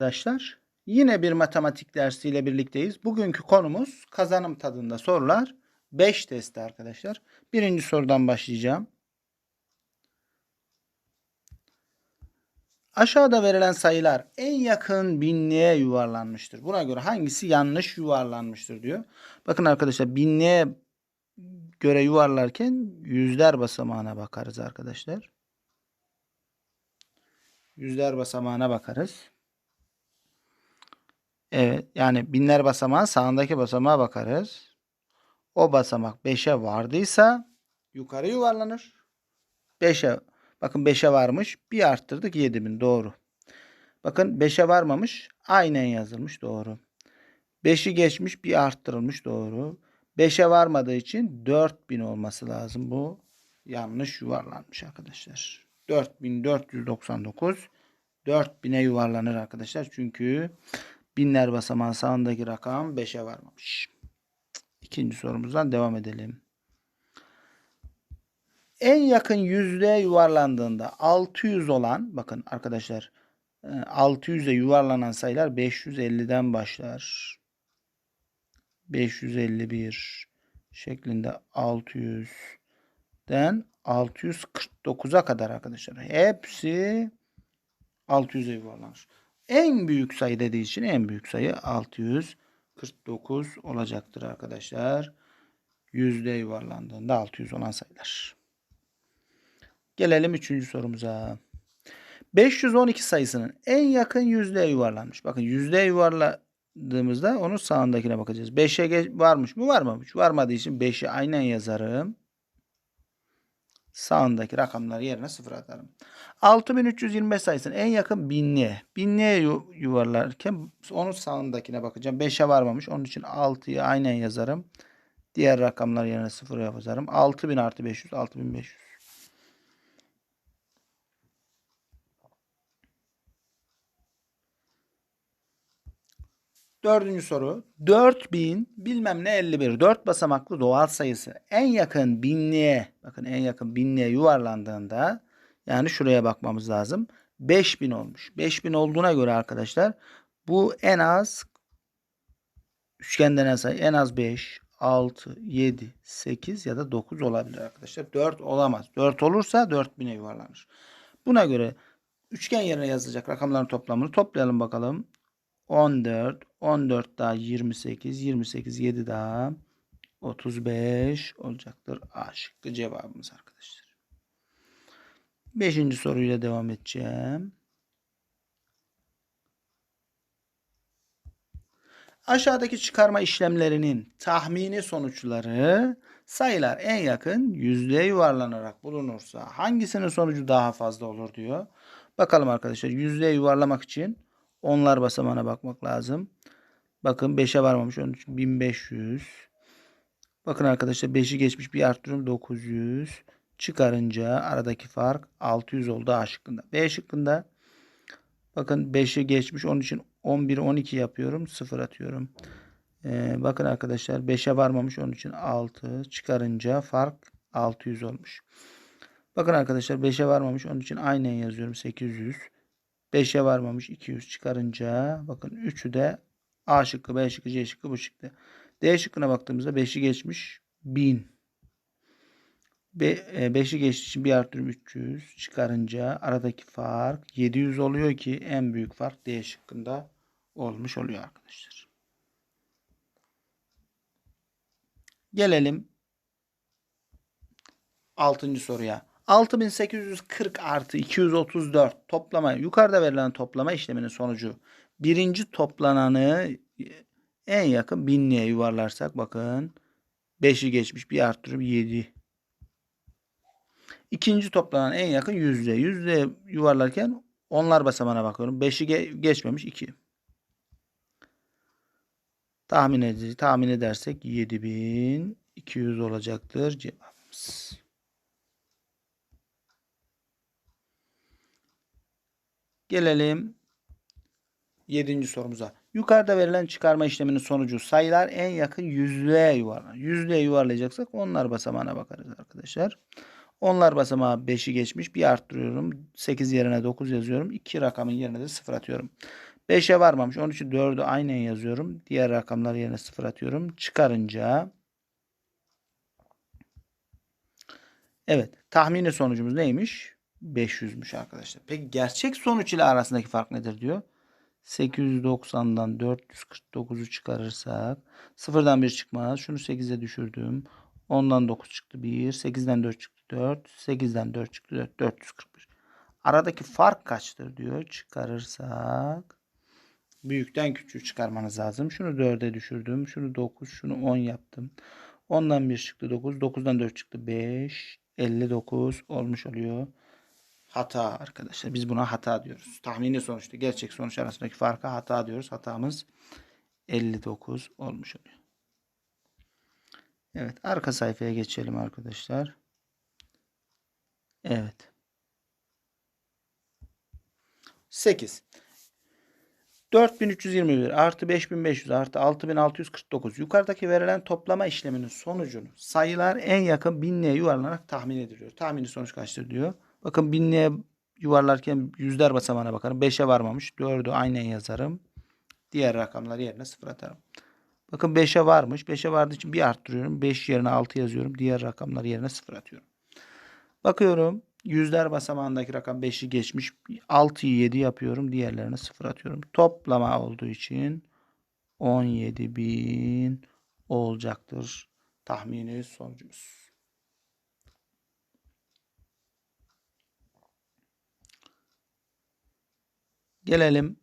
Arkadaşlar yine bir matematik dersiyle birlikteyiz. Bugünkü konumuz kazanım tadında sorular 5 testi arkadaşlar. Birinci sorudan başlayacağım. Aşağıda verilen sayılar en yakın binliğe yuvarlanmıştır. Buna göre hangisi yanlış yuvarlanmıştır diyor. Bakın arkadaşlar binliğe göre yuvarlarken yüzler basamağına bakarız arkadaşlar. Yüzler basamağına bakarız. Evet yani binler basamağı sağındaki basamağa bakarız. O basamak 5'e vardıysa yukarı yuvarlanır. 5'e bakın 5'e varmış. Bir arttırdık 7000 doğru. Bakın 5'e varmamış. Aynen yazılmış doğru. 5'i geçmiş bir arttırılmış doğru. 5'e varmadığı için 4000 olması lazım. Bu yanlış yuvarlanmış arkadaşlar. 4499 4000'e yuvarlanır arkadaşlar. Çünkü binler basamağı sağındaki rakam 5'e varmamış. İkinci sorumuzdan devam edelim. En yakın yüzlüğe yuvarlandığında 600 olan bakın arkadaşlar 600'e yuvarlanan sayılar 550'den başlar. 551 şeklinde 600'den 649'a kadar arkadaşlar. Hepsi 600'e yuvarlanır. En büyük sayı dediği için en büyük sayı 649 olacaktır arkadaşlar. Yüzde yuvarlandığında 600 olan sayılar. Gelelim üçüncü sorumuza. 512 sayısının en yakın yüzdeye yuvarlanmış. Bakın yüzdeye yuvarladığımızda onun sağındakine bakacağız. 5'e varmış mı? Varmamış. Varmadığı için 5'i aynen yazarım. Sağındaki rakamları yerine sıfır atarım. 6325 sayısının en yakın binliğe. Binliğe yu- yuvarlarken onun sağındakine bakacağım. 5'e varmamış. Onun için 6'yı aynen yazarım. Diğer rakamlar yerine sıfır yazarım. 6000 artı 500 6500. Dördüncü soru. 4000 bilmem ne 51. 4 basamaklı doğal sayısı en yakın binliğe bakın en yakın binliğe yuvarlandığında yani şuraya bakmamız lazım. 5000 olmuş. 5000 olduğuna göre arkadaşlar bu en az üçgenden en sayı en az 5, 6, 7, 8 ya da 9 olabilir arkadaşlar. 4 olamaz. 4 olursa 4000'e yuvarlanır. Buna göre üçgen yerine yazılacak rakamların toplamını toplayalım bakalım. 14, 14 daha 28, 28, 7 daha 35 olacaktır. A şıkkı cevabımız arkadaşlar. Beşinci soruyla devam edeceğim. Aşağıdaki çıkarma işlemlerinin tahmini sonuçları sayılar en yakın yüzlüğe yuvarlanarak bulunursa hangisinin sonucu daha fazla olur diyor. Bakalım arkadaşlar yüzlüğe yuvarlamak için onlar basamağına bakmak lazım. Bakın 5'e varmamış. Onun için 1500. Bakın arkadaşlar 5'i geçmiş bir arttırıyorum 900. Çıkarınca aradaki fark 600 oldu A şıkkında. B şıkkında bakın 5'i geçmiş. Onun için 11 12 yapıyorum. 0 atıyorum. Ee, bakın arkadaşlar 5'e varmamış. Onun için 6 çıkarınca fark 600 olmuş. Bakın arkadaşlar 5'e varmamış. Onun için aynen yazıyorum 800. 5'e varmamış 200 çıkarınca bakın 3'ü de A şıkkı, B şıkkı, C şıkkı bu çıktı. D şıkkına baktığımızda 5'i geçmiş 1000. 5'i geçtiği için bir artırım 300 çıkarınca aradaki fark 700 oluyor ki en büyük fark D şıkkında olmuş oluyor arkadaşlar. Gelelim 6. soruya. 6840 artı 234 toplama yukarıda verilen toplama işleminin sonucu birinci toplananı en yakın binliğe yuvarlarsak bakın 5'i geçmiş bir arttırıp 7 İkinci toplanan en yakın yüzde. Yüzde yuvarlarken onlar basamağına bakıyorum. 5'i ge- geçmemiş 2. Tahmin edici tahmin edersek 7200 olacaktır cevabımız. Gelelim 7. sorumuza. Yukarıda verilen çıkarma işleminin sonucu sayılar en yakın yüzlüğe yuvarlanır. Yüzlüğe yuvarlayacaksak onlar basamağına bakarız arkadaşlar. Onlar basamağı 5'i geçmiş. Bir arttırıyorum. 8 yerine 9 yazıyorum. 2 rakamın yerine de 0 atıyorum. 5'e varmamış. Onun için 4'ü aynen yazıyorum. Diğer rakamları yerine 0 atıyorum. Çıkarınca Evet. Tahmini sonucumuz neymiş? 500'müş arkadaşlar. Peki gerçek sonuç ile arasındaki fark nedir diyor. 890'dan 449'u çıkarırsak sıfırdan 1 çıkmaz. Şunu 8'e düşürdüm. 10'dan 9 çıktı 1. 8'den 4 çıktı 4. 8'den 4 çıktı 4. 441. Aradaki fark kaçtır diyor. Çıkarırsak büyükten küçüğü çıkarmanız lazım. Şunu 4'e düşürdüm. Şunu 9. Şunu 10 yaptım. 10'dan 1 çıktı 9. 9'dan 4 çıktı 5. 59 olmuş oluyor. Hata arkadaşlar. Biz buna hata diyoruz. Tahmini sonuçta gerçek sonuç arasındaki farka hata diyoruz. Hatamız 59 olmuş oluyor. Evet. Arka sayfaya geçelim arkadaşlar. Evet. 8. 4321 artı 5500 artı 6649 yukarıdaki verilen toplama işleminin sonucunu sayılar en yakın binliğe yuvarlanarak tahmin ediliyor. Tahmini sonuç kaçtır diyor. Bakın binliğe yuvarlarken yüzler basamağına bakarım. 5'e varmamış. 4'ü aynen yazarım. Diğer rakamları yerine 0 atarım. Bakın 5'e varmış. 5'e vardığı için bir arttırıyorum. 5 yerine 6 yazıyorum. Diğer rakamları yerine 0 atıyorum. Bakıyorum. Yüzler basamağındaki rakam 5'i geçmiş. 6'yı 7 yapıyorum. Diğerlerine 0 atıyorum. Toplama olduğu için 17.000 olacaktır. Tahmini sonucumuz. Gelelim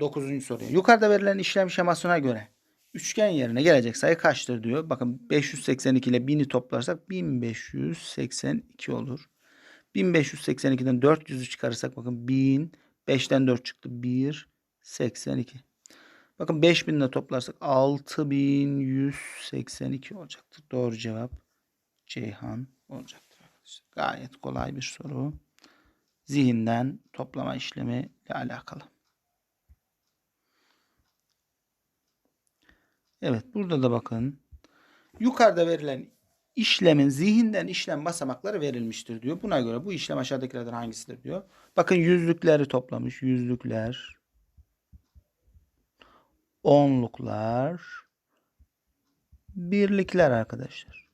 9. soruya. Yukarıda verilen işlem şemasına göre üçgen yerine gelecek sayı kaçtır diyor. Bakın 582 ile 1000'i toplarsak 1582 olur. 1582'den 400'ü çıkarırsak bakın 1000 5'ten 4 çıktı 1 82. Bakın 5000 ile toplarsak 6182 olacaktır. Doğru cevap Ceyhan olacaktır arkadaşlar. Gayet kolay bir soru. Zihinden toplama işlemi ile alakalı. Evet burada da bakın. Yukarıda verilen işlemin zihinden işlem basamakları verilmiştir diyor. Buna göre bu işlem aşağıdakilerden hangisidir diyor. Bakın yüzlükleri toplamış. Yüzlükler, onluklar, birlikler arkadaşlar.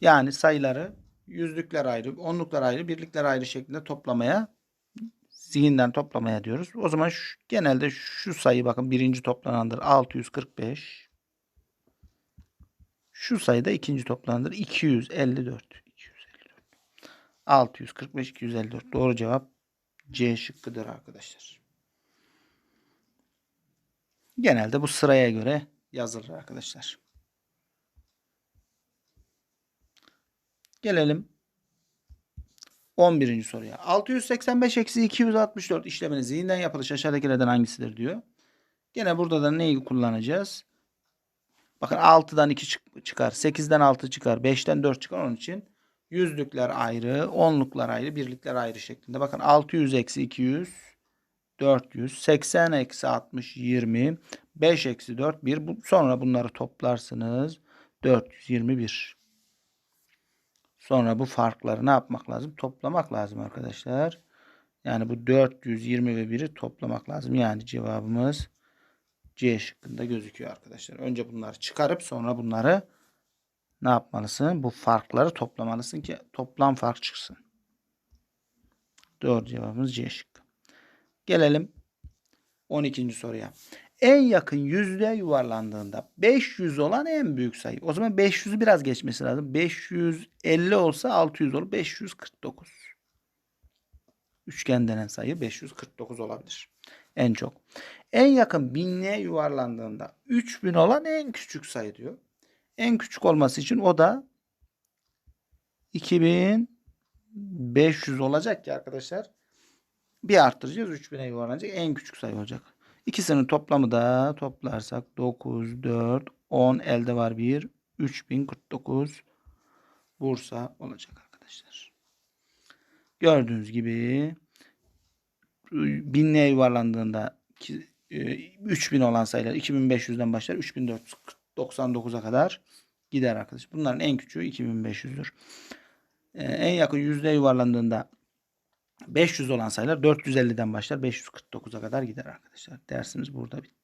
Yani sayıları yüzlükler ayrı, onluklar ayrı, birlikler ayrı şeklinde toplamaya zihinden toplamaya diyoruz. O zaman şu, genelde şu sayı bakın birinci toplanandır 645. Şu sayıda ikinci toplanandır 254. 254. 645 254. Doğru cevap C şıkkıdır arkadaşlar. Genelde bu sıraya göre yazılır arkadaşlar. Gelelim 11. soruya. 685 eksi 264 işleminin zihinden yapılış aşağıdakilerden hangisidir diyor. Gene burada da neyi kullanacağız? Bakın 6'dan 2 çıkar. 8'den 6 çıkar. 5'ten 4 çıkar. Onun için yüzlükler ayrı, onluklar ayrı, birlikler ayrı şeklinde. Bakın 600 eksi 200 400. 80 eksi 60 20. 5 eksi 4 1. Bu, sonra bunları toplarsınız. 421. Sonra bu farkları ne yapmak lazım? Toplamak lazım arkadaşlar. Yani bu 420 ve 1'i toplamak lazım. Yani cevabımız C şıkkında gözüküyor arkadaşlar. Önce bunları çıkarıp sonra bunları ne yapmalısın? Bu farkları toplamalısın ki toplam fark çıksın. Doğru cevabımız C şıkkı. Gelelim 12. soruya. En yakın yüzde yuvarlandığında 500 olan en büyük sayı. O zaman 500'ü biraz geçmesi lazım. 550 olsa 600 olur. 549. Üçgen denen sayı 549 olabilir. En çok. En yakın binliğe yuvarlandığında 3000 olan en küçük sayı diyor. En küçük olması için o da 2500 olacak ki arkadaşlar. Bir arttıracağız 3000'e yuvarlanacak. En küçük sayı olacak. İkisinin toplamı da toplarsak 9, 4, 10 elde var 1. 3049 Bursa olacak arkadaşlar. Gördüğünüz gibi binliğe yuvarlandığında 3000 olan sayılar 2500'den başlar 3499'a kadar gider arkadaşlar. Bunların en küçüğü 2500'dür. En yakın yüzde yuvarlandığında 500 olan sayılar 450'den başlar 549'a kadar gider arkadaşlar. Dersimiz burada bitti.